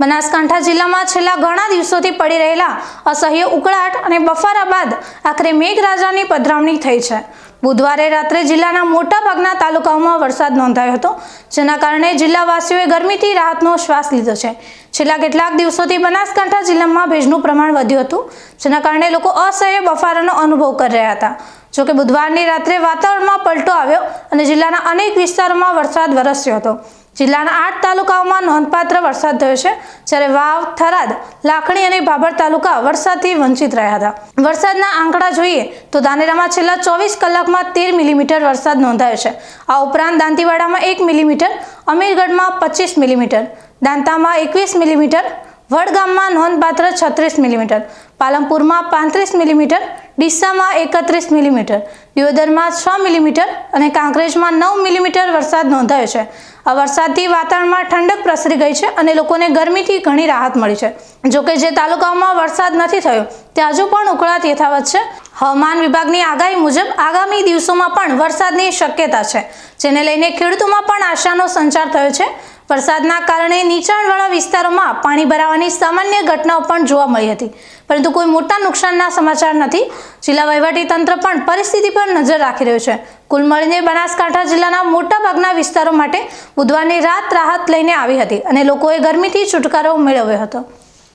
બનાસકાંઠા જિલ્લામાં છેલ્લા ઘણા દિવસોથી પડી રહેલા અસહ્ય ઉકળાટ અને બફારા બાદ આખરે મેઘરાજાની પધરામણી થઈ છે. બુધવારે રાત્રે જિલ્લાના મોટાભાગના તાલુકાઓમાં વરસાદ નોંધાયો હતો, જેના કારણે જિલ્લાવાસીઓએ ગરમીથી રાહતનો શ્વાસ લીધો છે. છેલ્લા કેટલાક દિવસોથી બનાસકાંઠા જિલ્લામાં ભેજનું પ્રમાણ વધ્યું હતું, જેના કારણે લોકો અસહ્ય બફારાનો અનુભવ કરી રહ્યા હતા. જોકે બુધવારની રાત્રે વાતાવરણમાં પલટો આવ્યો અને જિલ્લાના અનેક વિસ્તારોમાં વરસાદ વરસ્યો હતો. જિલ્લાના આઠ તાલુકાઓમાં નોંધપાત્ર વરસાદ થયો છે, જ્યારે વાવ, થરાદ, લાખણી અને ભાભર તાલુકા વરસાદથી વંચિત રહ્યા હતા. વરસાદના આંકડા જોઈએ તો દાનેરામાં છેલ્લા ચોવીસ કલાકમાં તેર મિલીમીટર વરસાદ નોંધાયો છે. આ ઉપરાંત દાંતીવાડામાં એક મિલીમીટર, અમીરગઢમાં પચીસ મિલીમીટર, દાંતામાં એકવીસ મિલીમીટર વડગામમાં નોંધપાત્ર છત્રીસ મિલીમીટર, પાલનપુરમાં પાંત્રીસ મિલીમીટર, ડીસામાં એકત્રીસ મિલીમીટર, દિયોદરમાં છ મિલીમીટર અને કાંકરેજમાં નવ મિલીમીટર વરસાદ નોંધાયો છે. આ વરસાદથી વાતાવરણમાં ઠંડક પ્રસરી ગઈ છે અને લોકોને ગરમીથી ઘણી રાહત મળી છે. જોકે જે તાલુકાઓમાં વરસાદ નથી થયો, ત્યાં હજુ પણ ઉકળાટ યથાવત છે. હવામાન વિભાગની આગાહી મુજબ આગામી દિવસોમાં પણ વરસાદની શક્યતા છે, જેને લઈને ખેડૂતોમાં પણ આશાનો સંચાર થયો છે. વરસાદના કારણે નીચાણવાળા વિસ્તારોમાં પાણી ભરાવાની સામાન્ય ઘટનાઓ પણ જોવા મળી હતી. પરંતુ કોઈ મોટા નુકસાનના સમાચાર નથી. જિલ્લા વહીવટી તંત્ર પણ પરિસ્થિતિ પર નજર રાખી રહ્યું છે. કુલ મળીને બનાસકાંઠા જિલ્લાના મોટાભાગના વિસ્તારો માટે બુધવારની રાત રાહત લઈને આવી હતી અને લોકોએ ગરમીથી છુટકારો મેળવ્યો હતો.